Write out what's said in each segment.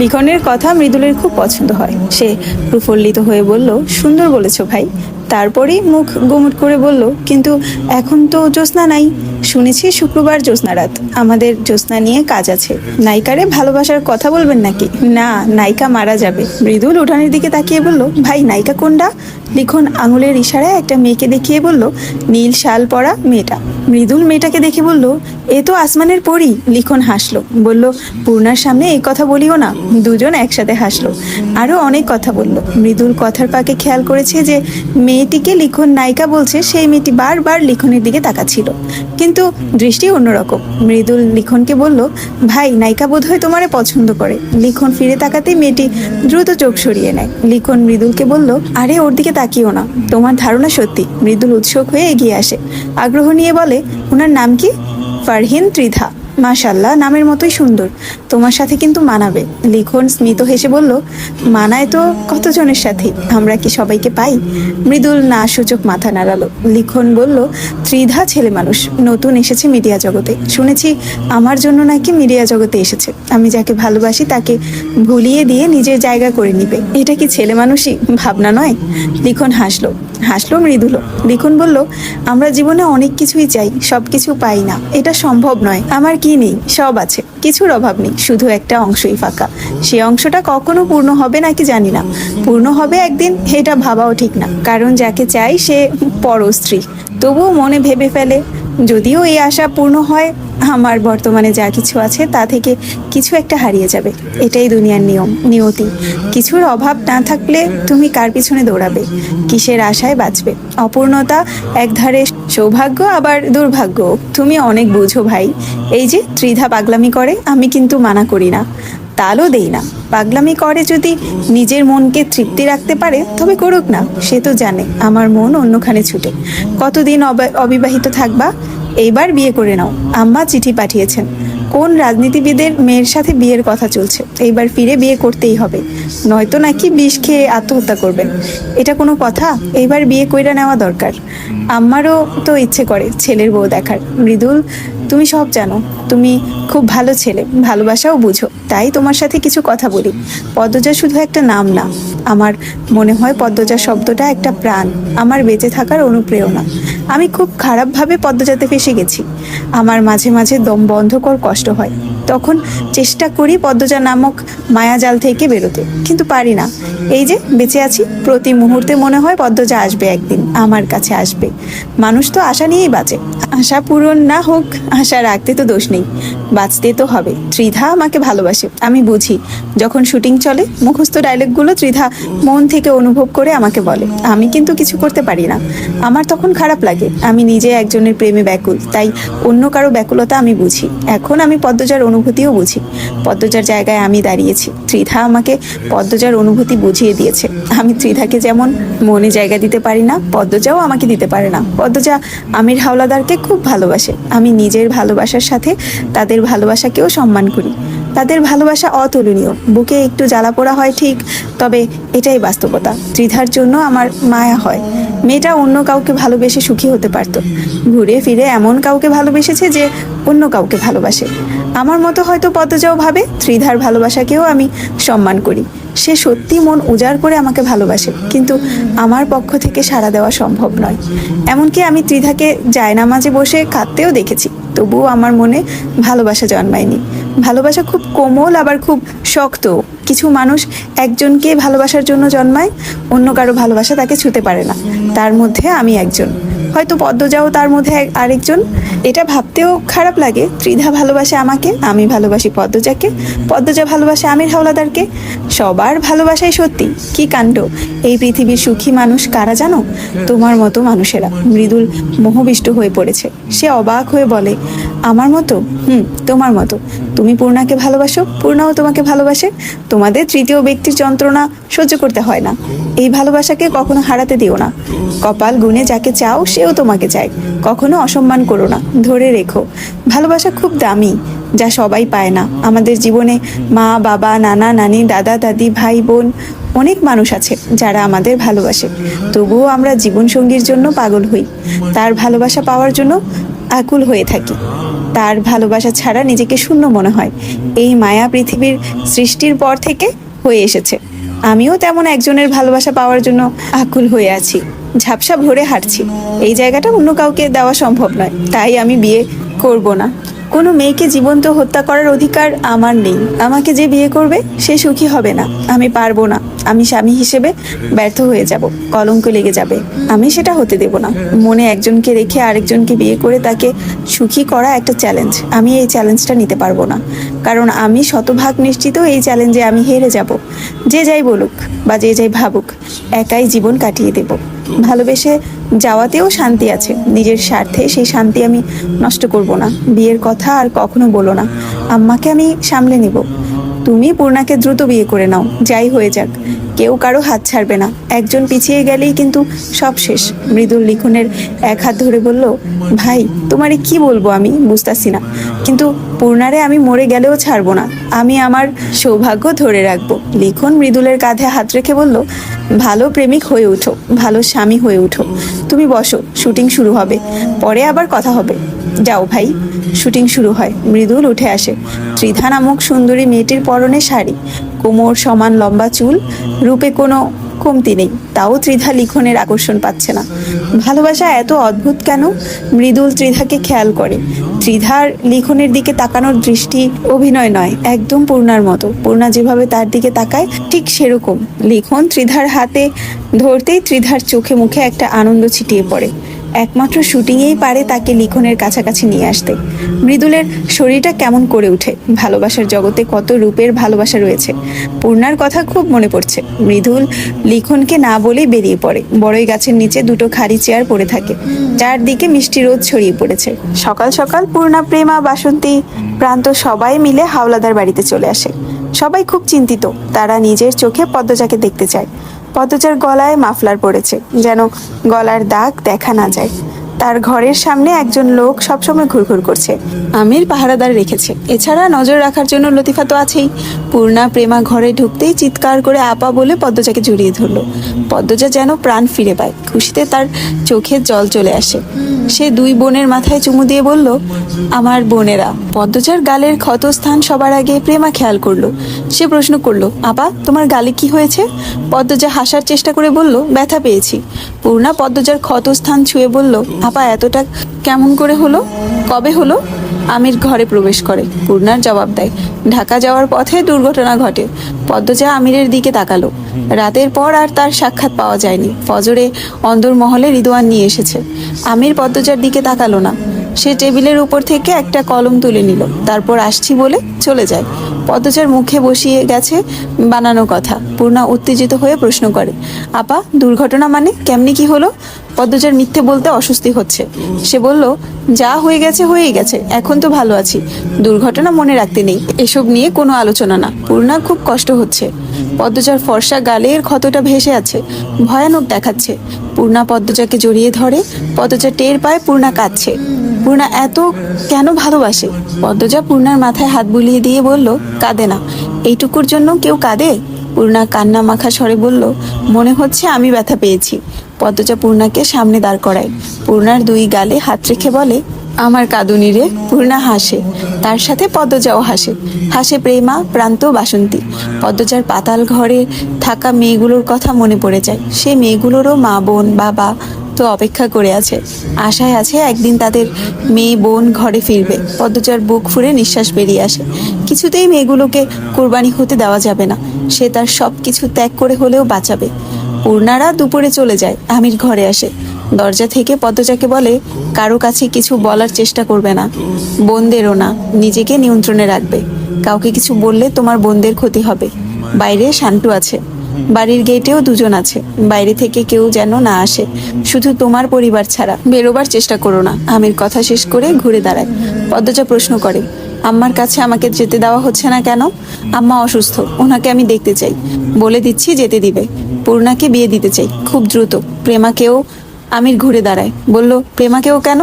লিখনের কথা মৃদুলের খুব পছন্দ হয়। সে প্রফুল্লিত হয়ে বলল সুন্দর বলেছ ভাই। তারপরেই মুখ গোমট করে বলল, কিন্তু এখন তো জ্যোৎস্না নাই। শুনেছি শুক্রবার জ্যোৎস্না রাত। আমাদের জ্যোৎস্না নিয়ে কাজ আছে। নায়িকারে ভালোবাসার কথা বলবেন নাকি? না, নায়িকা মারা যাবে। মৃদুল উঠানের দিকে তাকিয়ে বলল, ভাই, নায়িকা কোনটা? লিখন আঙুলের ইশারায় একটা মেয়েকে দেখিয়ে বলল, নীল শাল পরা মেয়েটা। মৃদুল মেয়েটাকে দেখে বলল, এ তো আসমানের পরই লিখন হাসলো, বলল, পূর্ণার সামনে এই কথা বলিও না। দুজন একসাথে হাসলো। আরও অনেক কথা বলল। মৃদুল কথার পাকে খেয়াল করেছে যে মেয়েটিকে লিখন নায়িকা বলছে, সেই মেয়েটি বারবার লিখনের দিকে তাকাচ্ছিল। কিন্তু দৃষ্টি অন্যরকম। মৃদুল লিখনকে বলল, ভাই, নায়িকা বোধহয় তোমারে পছন্দ করে। লিখন ফিরে তাকাতেই মেয়েটি দ্রুত চোখ সরিয়ে নেয়। লিখন মৃদুলকে বলল, আরে, ওর দিকে তাকিও না। তোমার ধারণা সত্যি। মৃদুল উৎসুক হয়ে এগিয়ে আসে। আগ্রহ নিয়ে বলে ওনার নাম কি? ফারহিন ত্রিধা। মাশাল্লাহ নামের মতোই সুন্দর। তোমার সাথে কিন্তু মানাবে। লিখন স্মিত হেসে বলল, মানায় তো কতজনের সাথে? আমরা কি সবাইকে পাই? মৃদুল না সূচক মাথা নাড়ালো। লিখন বলল, ত্রিধা ছেলে মানুষ, নতুন এসেছে মিডিয়া জগতে। শুনেছি আমার জন্য নাকি মিডিয়া জগতে এসেছে। আমি যাকে ভালোবাসি তাকে ভুলিয়ে দিয়ে নিজের জায়গা করে নিবে। এটা কি ছেলে মানুষই? ভাবনা নয়? লিখন হাসলো। হাসলো মৃদুলো লিখন বলল, আমরা জীবনে অনেক কিছুই চাই সব কিছু পাই না। এটা সম্ভব নয়। আমার কি নেই? সব আছে। কিছুর অভাব নেই। শুধু একটা অংশই ফাঁকা। সে অংশটা কখনো পূর্ণ হবে নাকি জানি না। পূর্ণ হবে একদিন, এটা ভাবাও ঠিক না। কারণ যাকে চাই সে পরস্ত্রী তবুও মনে ভেবে ফেলে যদিও এই আশা পূর্ণ হয়, আমার বর্তমানে যা কিছু আছে তা থেকে কিছু একটা হারিয়ে যাবে। এটাই দুনিয়ার নিয়ম, নিয়তি। কিছুর অভাব না থাকলে তুমি কার পিছনে দৌড়াবে? কিসের আশায় বাঁচবে? অপূর্ণতা একধারে সৌভাগ্য, আবার দুর্ভাগ্য তুমি অনেক বুঝো ভাই। এই যে ত্রিধা পাগলামি করে, আমি কিন্তু মানা করি না। তালও দেই না। পাগলামি করে যদি নিজের মনকে তৃপ্তি রাখতে পারে, তবে করুক না, সে তো জানে আমার মন অন্যখানে ছুটে। কতদিন অবা- অবিবাহিত থাকবা? এইবার বিয়ে করে নাও। আম্মা চিঠি পাঠিয়েছেন। কোন রাজনীতিবিদের মেয়ের সাথে বিয়ের কথা চলছে? এইবার ফিরে বিয়ে করতেই হবে। নয়তো নাকি বিষ খেয়ে আত্মহত্যা করবেন। এটা কোনো কথা? এইবার বিয়ে কইরা নেওয়া দরকার। আম্মারও তো ইচ্ছে করে ছেলের বউ দেখার। মৃদুল তুমি সব জানো। তুমি খুব ভালো ছেলে, ভালোবাসাও বুঝো। তাই তোমার সাথে কিছু কথা বলি। পদ্মজা শুধু একটা নাম না। আমার মনে হয় পদ্মজা শব্দটা একটা প্রাণ। আমার বেঁচে থাকার অনুপ্রেরণা। আমি খুব খারাপভাবে পদ্মজাতে ফেসে গেছি। আমার মাঝে মাঝে দম বন্ধকর কষ্ট হয়। তখন চেষ্টা করি পদ্মজা নামক মায়াজাল থেকে বেরোতে। কিন্তু পারি না। এই যে বেঁচে আছি, প্রতি মুহূর্তে মনে হয় পদ্মজা আসবে একদিন। আমার কাছে আসবে। মানুষ তো আশা নিয়েই বাঁচে। আশা পূরণ না হোক, আশা রাখতে তো দোষ নেই। বাঁচতে তো হবে। ত্রিধা আমাকে ভালোবাসে, আমি বুঝি। যখন শুটিং চলে, মুখস্থ ডায়লগগুলো ত্রিধা মন থেকে অনুভব করে আমাকে বলে। আমি কিন্তু কিছু করতে পারি না। আমার তখন খারাপ লাগে। আমি নিজে একজনের প্রেমে ব্যাকুল, তাই অন্য কারও ব্যাকুলতা আমি বুঝি। এখন আমি পদ্মজার অনুভূতিও বুঝি। পদ্মজার জায়গায় আমি দাঁড়িয়েছি। ত্রিধা আমাকে পদ্মজার অনুভূতি বুঝিয়ে দিয়েছে। আমি ত্রিধাকে যেমন মনে জায়গা দিতে পারি না, পদ্মজাও আমাকে দিতে পারে না। পদ্মজা আমির হাওলাদারকে খুব ভালোবাসে। আমি নিজের ভালোবাসার সাথে তাদের ভালোবাসাকেও সম্মান করি। তাদের ভালোবাসা অতুলনীয়। বুকে একটু জ্বালা পোড়া হয় ঠিক, তবে এটাই বাস্তবতা। ত্রিধার জন্য আমার মায়া হয়। মেয়েটা অন্য কাউকে ভালোবেসে সুখী হতে পারতো। ঘুরে ফিরে এমন কাউকে ভালোবেসেছে যে অন্য কাউকে ভালোবাসে। আমার মতো হয়তো পদ্মজাও ভাবে, ত্রিধার ভালোবাসাকেও আমি সম্মান করি। সে সত্যি মন উজাড় করে আমাকে ভালোবাসে, কিন্তু আমার পক্ষ থেকে সাড়া দেওয়া সম্ভব নয়। এমনকি আমি ত্রিধাকে জায়নামাজে বসে কাঁদতেও দেখেছি, তবুও আমার মনে ভালোবাসা জন্মায়নি। ভালোবাসা খুব কোমল, আবার খুব শক্ত। কিছু মানুষ একজনকে ভালোবাসার জন্য জন্মায়, অন্য কারও ভালোবাসা তাকে ছুতে পারে না। তার মধ্যে আমি একজন। হয়তো পদ্মজাও তার মধ্যে আরেকজন। এটা ভাবতেও খারাপ লাগে। ত্রিধা ভালোবাসে আমাকে, আমি ভালোবাসি পদ্মজাকে। পদ্মজা ভালোবাসে আমির হাওলাদারকে। সবার ভালোবাসাই সত্যি। কি কাণ্ড? এই পৃথিবীর সুখী মানুষ কারা জানো? তোমার মতো মানুষেরা। মৃদুল মোহবিষ্ট হয়ে পড়েছে। সে অবাক হয়ে বলে, আমার মতো? হুম, তোমার মতো। তুমি পূর্ণাকে ভালোবাসো, পূর্ণাও তোমাকে ভালোবাসে। তোমাদের তৃতীয় ব্যক্তির যন্ত্রণা সহ্য করতে হয় না। এই ভালোবাসাকে কখনো হারাতে দিও না। কপাল গুনে যাকে চাও সেও তোমাকে চায় কখনো অসম্মান করো না। ধরে রেখো। ভালোবাসা খুব দামি, যা সবাই পায় না। আমাদের জীবনে মা, বাবা, নানা, নানি, দাদা, দাদি, ভাই, বোন অনেক মানুষ আছে যারা আমাদের ভালোবাসে। তবুও আমরা জীবনসঙ্গীর জন্য পাগল হই। তার ভালোবাসা পাওয়ার জন্য আকুল হয়ে থাকি। তার ভালোবাসা ছাড়া নিজেকে শূন্য মনে হয়। এই মায়া পৃথিবীর সৃষ্টির পর থেকে হয়ে এসেছে। আমিও তেমন একজনের ভালোবাসা পাওয়ার জন্য আকুল হয়ে আছি। ঝাপসা ভরে হাঁটছি। এই জায়গাটা অন্য কাউকে দেওয়া সম্ভব নয়, তাই আমি বিয়ে করব না। কোনো মেয়েকে জীবন্ত হত্যা করার অধিকার আমার নেই। আমাকে যে বিয়ে করবে, সে সুখী হবে না। আমি পারব না। আমি স্বামী হিসেবে ব্যর্থ হয়ে যাব। কলঙ্ক লেগে যাবে। আমি সেটা হতে দেব না। মনে একজনকে রেখে আরেকজনকে বিয়ে করে তাকে সুখী করা একটা চ্যালেঞ্জ আমি এই চ্যালেঞ্জটা নিতে পারব না। কারণ আমি শতভাগ নিশ্চিত এই চ্যালেঞ্জে আমি হেরে যাব। যে যাই বলুক বা যে যাই ভাবুক, একাই জীবন কাটিয়ে দেব। ভালোবেসে যাওয়াতেও শান্তি আছে। নিজের স্বার্থে সেই শান্তি আমি নষ্ট করব না। বিয়ের কথা আর কখনো বলো না। আম্মাকে আমি সামলে নিব। তুমি পূর্ণাকে দ্রুত বিয়ে করে নাও, যাই হয়ে যাক। কেউ কারও হাত ছাড়বে না। একজন পিছিয়ে গেলেই কিন্তু সব শেষ। মৃদুল লিখনের এক হাত ধরে বলল, ভাই, তোমারে কি বলব আমি? বুঝতাছি না। কিন্তু পূর্ণারে আমি মরে গেলেও ছাড়বো না। আমি আমার সৌভাগ্য ধরে রাখব। লিখন মৃদুলের কাঁধে হাত রেখে বলল, ভালো প্রেমিক হয়ে উঠো, ভালো স্বামী হয়ে উঠো। তুমি বসো, শুটিং শুরু হবে। পরে আবার কথা হবে। যাও ভাই। শুটিং শুরু হয়। মৃদুল উঠে আসে। ত্রিধা নামক সুন্দরী মেয়েটির পরনে শাড়ি। কোমর সমান লম্বা চুল। রূপে কোনো কমতি নেই। তাও ত্রিধা লিখনের আকর্ষণ পাচ্ছে না। ভালোবাসা এত অদ্ভুত কেন? মৃদুল ত্রিধাকে খেয়াল করে। ত্রিধার লিখনের দিকে তাকানোর দৃষ্টি অভিনয় নয়, একদম পূর্ণার মতো। পূর্ণা যেভাবে তার দিকে তাকায়, ঠিক সেরকম। লিখন ত্রিধার হাতে ধরতেই ত্রিধার চোখে মুখে একটা আনন্দ ছিটিয়ে পড়ে। একমাত্র শুটিংয়েই পারে তাকে লিখনের কাছাকাছি নিয়ে আসতে। মৃদুলের শরীরটা কেমন করে ওঠে, ভালোবাসার জগতে কত রূপের ভালোবাসা রয়েছে, পূর্ণার কথা খুব মনে পড়ছে। মৃদুল লিখনকে না বলেই বেরিয়ে পড়ে, বড়ই গাছের নিচে দুটো খালি চেয়ার পড়ে থাকে, চারদিকে মিষ্টি রোদ ছড়িয়ে পড়েছে। সকাল সকাল পূর্ণা, প্রেমা, বাসন্তী প্রান্ত সবাই মিলে হাওলাদার বাড়িতে চলে আসে। সবাই খুব চিন্তিত, তারা নিজের চোখে পদ্মজাকে দেখতে চায়। পদ্মজার গলায় মাফলার পড়েছে যেন গলার দাগ দেখা না যায়। তার ঘরের সামনে একজন লোক সবসময় ঘুরঘুর করছে। আমির পাহারাদার রেখেছে। এছাড়া নজর রাখার জন্য লতিফা তো আছেই। পূর্ণা প্রেমা ঘরে ঢুকতেই চিৎকার করে আপা বলে পদ্মজাকে জড়িয়ে ধরলো। পদ্মজা যেন প্রাণ ফিরে পায়। খুশিতে তার চোখে জল চলে আসে। সে দুই বোনের মাথায় চুমু দিয়ে বলল, আমার বোনেরা। পদ্মজার গালের ক্ষতস্থান সবার আগে প্রেমা খেয়াল করল। সে প্রশ্ন করল, আপা, তোমার গালে কি হয়েছে? পদ্মজা হাসার চেষ্টা করে বলল, ব্যথা পেয়েছি। পূর্ণা পদ্মজার ক্ষতস্থান ছুঁয়ে বলল আপা এতটা কেমন করে হলো? কবে হলো? আমির ঘরে প্রবেশ করে। পূর্ণার জবাব দেয়, ঢাকা যাওয়ার পথে দুর্ঘটনা ঘটে। পদ্মজা আমিরের দিকে তাকালো। রাতের পর আর তার সাক্ষাৎ পাওয়া যায়নি। ফজরে অন্দর মহলে রিদোয়ান নিয়ে এসেছে। আমির পদ্মজার দিকে তাকালো না। সে টেবিলের উপর থেকে একটা কলম তুলে নিল। তারপর আসছি বলে চলে যায়। পদ্মজার মুখে বসিয়ে গেছে বানানো কথা। পূর্ণা উত্তেজিত হয়ে প্রশ্ন করে, আপা, দুর্ঘটনা মানে কেমনি কি হলো? পদ্মজার মিথ্যে বলতে অস্বস্তি হচ্ছে। সে বলল, যা হয়ে গেছে, হয়েই গেছে। এখন তো ভালো আছি। দুর্ঘটনা মনে রাখতে নেই। এসব নিয়ে কোনো আলোচনা না। পূর্ণা খুব কষ্ট হচ্ছে। পদ্মজার ফর্সা গালের ক্ষতটা ভেসে আছে। ভয়ানক দেখাচ্ছে। পূর্ণা পদ্মজাকে জড়িয়ে ধরে। পদ্মজা টের পায় পূর্ণা কাঁদছে। পূর্ণা এত কেন ভালোবাসে? পদ্মজা পূর্ণার মাথায় হাত বুলিয়ে দিয়ে বলল, কাঁদে না। এইটুকুর জন্য কেউ কাঁদে? পূর্ণা কান্না মাখা স্বরে বলল, মনে হচ্ছে আমি ব্যথা পেয়েছি। পদ্মজা পূর্ণাকে সামনে দাঁড় করায়। পূর্ণার দুই গালে হাত রেখে বলে, আমার কাঁদুনি রে। পূর্ণা হাসে। তার সাথে পদ্মজাও হাসে। হাসে প্রেমা, প্রান্ত, বাসন্তী। পদ্মজার পাতাল ঘরে থাকা মেয়েগুলোর কথা মনে পড়ে যায়। সে মেয়েগুলোরও মা, বোন, বাবা তো অপেক্ষা করে আছে। আশায় আছে একদিন তাদের মেয়ে, বোন ঘরে ফিরবে। পদ্মচার বুক ফুরে নিঃশ্বাস বেরিয়ে আসে। কিছুতেই মেয়েগুলোকে কোরবানি হতে দেওয়া যাবে না। সে তার সব কিছু ত্যাগ করে হলেও বাঁচাবে। পূর্ণারা দুপুরে চলে যায়, আমির ঘরে আসে। দরজা থেকে পদ্মজাকে বলে, কারও কাছে কিছু বলার চেষ্টা করবে না। বোনদেরও না। নিজেকে নিয়ন্ত্রণে রাখবে। কাউকে কিছু বললে তোমার বোনদের ক্ষতি হবে। বাইরে শান্টু আছে। বাড়ির গেটেও দুজন আছে। বাইরে থেকে কেউ যেন না আসে। শুধু তোমার পরিবার ছাড়া। বেরোবার চেষ্টা করো না। আমির কথা শেষ করে ঘুরে দাঁড়ায়। পদ্মজা প্রশ্ন করে, আম্মার কাছে আমাকে যেতে দেওয়া হচ্ছে না কেন? আম্মা অসুস্থ। ওনাকে আমি দেখতে চাই। বলে দিচ্ছি যেতে দিবে। পূর্ণাকে বিয়ে দিতে চাই। খুব দ্রুত। প্রেমাকেও আমির ঘুরে দাঁড়ায়। বলল, প্রেমাকেও কেন?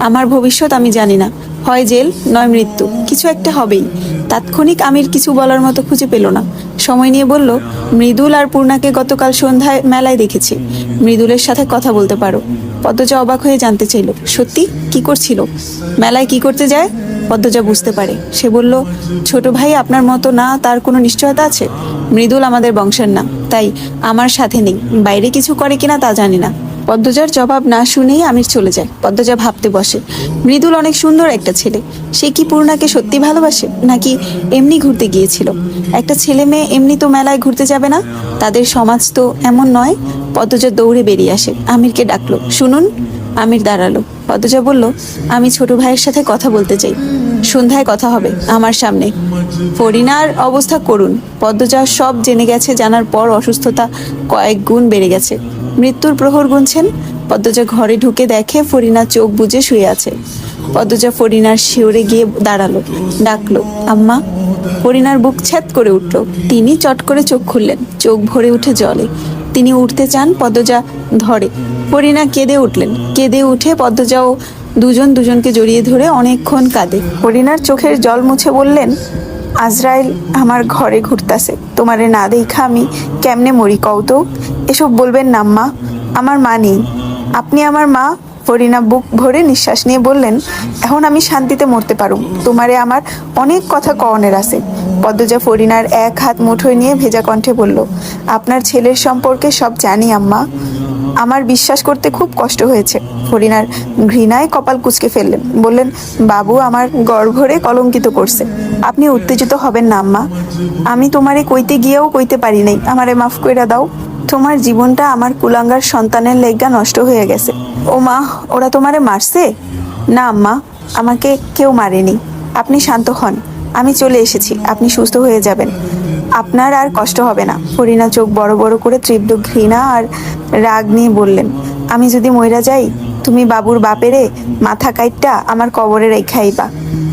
আমার ভবিষ্যৎ আমি জানি না। হয় জেল, নয় মৃত্যু। কিছু একটা হবেই। তাৎক্ষণিক আমির কিছু বলার মতো খুঁজে পেল না। সময় নিয়ে বলল, মৃদুল আর পূর্ণাকে গতকাল সন্ধ্যায় মেলায় দেখেছি। মৃদুলের সাথে কথা বলতে পারো। পদ্মজা অবাক হয়ে জানতে চাইল, সত্যি? কি করছিল? মেলায় কি করতে যায়? পদ্মজা বুঝতে পারে। সে বলল, ছোট ভাই, আপনার মতো না, তার কোনো নিশ্চয়তা আছে? মৃদুল আমাদের বংশের না, তাই আমার সাথে নেই। বাইরে কিছু করে কিনা তা জানি না। পদ্মজার জবাব না শুনেই আমির চলে যায়। পদ্মজা ভাবতে বসে, মৃদুল অনেক সুন্দর একটা ছেলে। সে কি পূর্ণাকে সত্যি ভালোবাসে, নাকি এমনি ঘুরতে গিয়েছিল? একটা ছেলে মেয়ে এমনি তো মেলায় ঘুরতে যাবে না? তাদের সমাজ তো এমন নয়। পদ্মজা দৌড়ে বেরিয়ে আসে, আমিরকে ডাকলো, শুনুন। আমির দাঁড়াল। পদ্মজা বলল, আমি ছোট ভাইয়ের সাথে কথা বলতে চাই। সন্ধ্যায় কথা হবে, আমার সামনে। ফরিনার অবস্থা করুন। পদ্মজা সব জেনে গেছে, জানার পর অসুস্থতা কয়েক গুণ বেড়ে গেছে। মৃত্যুর প্রহর গুনছেন। পদ্মজা ঘরে ঢুকে দেখে ফরিনা চোখ বুজে শুয়ে আছে। পদ্মজা ফরিনার শিওরে গিয়ে দাঁড়াল, ডাকলো, আম্মা। ফরিনার বুক ছ্যাদ করে উঠল। তিনি চট করে চোখ খুললেন, চোখ ভরে উঠে জলে। তিনি উঠতে চান, পদ্মজা ধরে। ফরিনা কেঁদে উঠলেন। কেঁদে উঠে পদ্মজাও দুজন দুজনকে জড়িয়ে ধরে অনেকক্ষণ কাঁদে। ফরিনার চোখের জল মুছে বললেন আজরাইল আমার ঘরে ঘুরতাছে। তোমারে না দেখা আমি কেমনে মরি কও তো? এসব বলবেন না আম্মা, আমার মা নেই। আপনি আমার মা? ফরিনা বুক ভরে নিঃশ্বাস নিয়ে বললেন, এখন আমি শান্তিতে মরতে পারুম তোমারে আমার অনেক কথা কওনের আছে। পদ্মজা ফরিনার এক হাত মুঠোয় নিয়ে ভেজা কণ্ঠে বলল, আপনার ছেলের সম্পর্কে সব জানি আম্মা। আমার বিশ্বাস করতে খুব কষ্ট হয়েছে। ফরিনার ঘৃণায় কপাল কুচকে ফেললেন। বললেন, বাবু, আমার গর্ভরে কলঙ্কিত করছে। আপনি উত্তেজিত হবেন না, আম্মা। আমি তোমারে কইতে গিয়েও কইতে পারি নাই। আমারে মাফ কইরা দাও। তোমার জীবনটা আমার কুলাঙ্গার সন্তানের লেগা নষ্ট হয়ে গেছে। ও মা, ওরা তোমারে মারছে? না, আম্মা, আমাকে কেউ মারেনি। আপনি শান্ত হন। আমি চলে এসেছি। আপনি সুস্থ হয়ে যাবেন। আপনার আর কষ্ট হবে না। ফরিনা চোখ বড় বড় করে তীব্র ঘৃণা আর রাগ নিয়ে বললেন, আমি যদি মইরা যাই, তুমি বাবুর বাপেরে মাথা কাইটটা আমার কবরে রেখাইবা।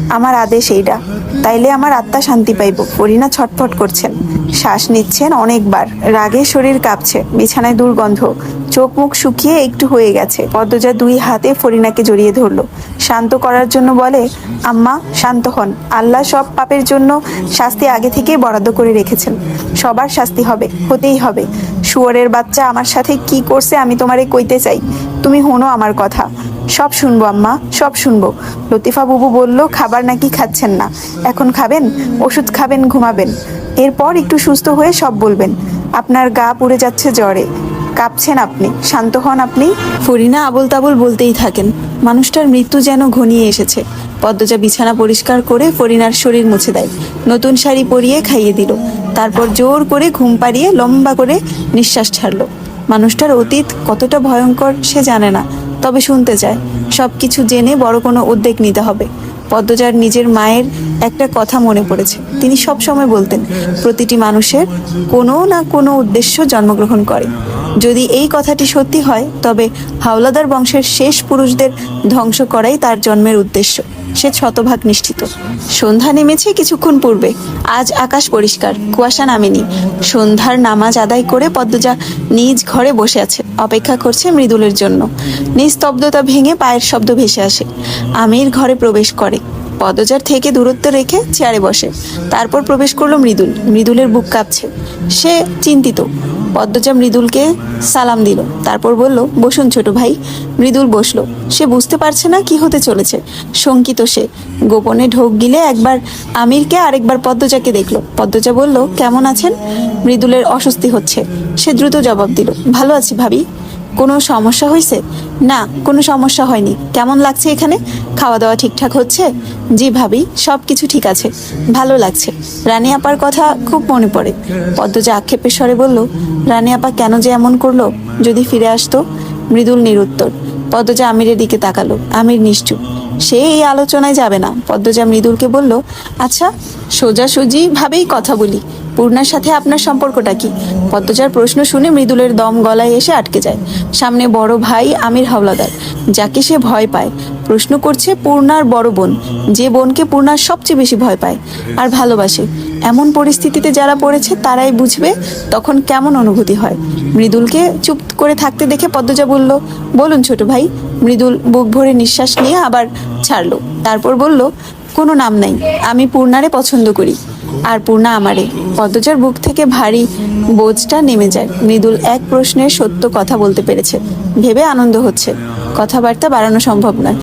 আমার আদেশ এইটা তাইলে আমার আত্মা শান্তি পাইব। ফরিনা ছটফট করছেন। শ্বাস নিচ্ছেন অনেকবার। রাগে শরীর কাঁপছে। বিছানায় দুর্গন্ধ। চোখ মুখ শুকিয়ে একটু হয়ে গেছে। পদ্মজা দুই হাতে ফরিনাকে জড়িয়ে ধরল। শান্ত করার জন্য বলে, আম্মা, শান্ত হন। আল্লাহ সব পাপের জন্য শাস্তি আগে থেকেই বরাদ্দ করে রেখেছেন। সবার শাস্তি হবে, হতেই হবে। শুয়োরের বাচ্চা আমার সাথে কি করছে আমি তোমারে কইতে চাই। তুমি হনো আমার কথা। সব শুনব আম্মা, সব শুনব। লতিফা বুবু বলল, খাবার নাকি খাচ্ছেন না। এখন খাবেন? ওষুধ খাবেন, ঘুমাবেন। এরপর একটু সুস্থ হয়ে সব বলবেন। আপনার গা পুড়ে যাচ্ছে জ্বরে। কাঁপছেন আপনি, শান্ত হন আপনি। ফরিনা আবল তাবল বলতেই থাকেন, মানুষটার মৃত্যু যেন ঘনিয়ে এসেছে। পদ্মজা বিছানা পরিষ্কার করে ফরিনার শরীর মুছে দেয়। নতুন শাড়ি পরিয়ে খাইয়ে দিল। তারপর জোর করে ঘুম পাড়িয়ে লম্বা করে নিঃশ্বাস ছাড়লো। মানুষটার অতীত কতটা ভয়ঙ্কর সে জানে না। তবে শুনতে চায়। সব কিছু জেনে বড় কোনো উদ্যোগ নিতে হবে। পদ্মজার নিজের মায়ের একটা কথা মনে পড়েছে। তিনি সব সময় বলতেন, প্রতিটি মানুষের কোনো না কোনো উদ্দেশ্য জন্মগ্রহণ করে। যদি এই কথাটি সত্যি হয়, তবে হাওলাদার বংশের শেষ পুরুষদের ধ্বংস করাই তার জন্মের উদ্দেশ্য। সে শতভাগ নিশ্চিত। সন্ধ্যা নেমেছে কিছুক্ষণ পূর্বে। আজ আকাশ পরিষ্কার, কুয়াশা নামেনি। সন্ধ্যার নামাজ আদায় করে পদ্মজা নিজ ঘরে বসে আছে, অপেক্ষা করছে মৃদুলের জন্য। নিস্তব্ধতা ভেঙে পায়ের শব্দ ভেসে আসে। আমির ঘরে প্রবেশ করে। পদজার থেকে দূরত্ব রেখে চেয়ারে বসে। তারপর প্রবেশ করল মৃদুল। মৃদুলের বুক কাঁপছে। সে চিন্তিত। পদ্মজা মৃদুলকে সালাম দিল। তারপর বলল, বসুন ছোট ভাই। মৃদুল বসল। সে বুঝতে পারছে না কি হতে চলেছে। শঙ্কিত সে। গোপনে ঢোক গিলে একবার আমিরকে আরেকবার পদ্মজাকে দেখল। পদ্মজা বলল, কেমন আছেন? মৃদুলের অস্বস্তি হচ্ছে। সে দ্রুত জবাব দিল, ভালো আছি ভাবি। কোনো সমস্যা হয়েছে না, কোনো সমস্যা হয়নি। কেমন লাগছে এখানে? খাওয়া দাওয়া ঠিকঠাক হচ্ছে? জি ভাবি সব কিছু ঠিক আছে। ভালো লাগছে। রানী আপার কথা খুব মনে পড়ে। পদ্মজা আক্ষেপের স্বরে বলল, রানী আপা কেন যে এমন করল? যদি ফিরে আসতো? মৃদুল নিরুত্তর। পদ্মজা আমিরের দিকে তাকালো, আমির নিশ্চুপ সে এই আলোচনায় যাবে না। পদ্মজা মৃদুলকে বলল আচ্ছা সোজাসুজি ভাবেই কথা বলি। পূর্ণার সাথে আপনার সম্পর্কটা কি? পদ্মজার প্রশ্ন শুনে মৃদুলের দম গলায় এসে আটকে যায়। সামনে বড় ভাই আমির হাওলাদার, যাকে সে ভয় পায়। প্রশ্ন করছে পূর্ণার বড় বোন, যে বোনকে পূর্ণার সবচেয়ে বেশি ভয় পায় আর ভালোবাসে। এমন পরিস্থিতিতে যারা পড়েছে তারাই বুঝবে তখন কেমন অনুভূতি হয়। মৃদুলকে চুপ করে থাকতে দেখে পদ্মজা বলল, বলুন ছোট ভাই। মৃদুল বুক ভরে নিঃশ্বাস নিয়ে আবার ছাড়লো। তারপর বলল, কোনো নাম নাই, আমি পূর্ণারে পছন্দ করি। আর পূর্ণা আমারে। পদ্মজার বুক থেকে ভারী বোঝটা নেমে যায়। মৃদুল এক প্রশ্নের সত্য কথা বলতে পেরেছে। ভেবে আনন্দ হচ্ছে। কথাবার্তা বাড়ানো সম্ভব নয়।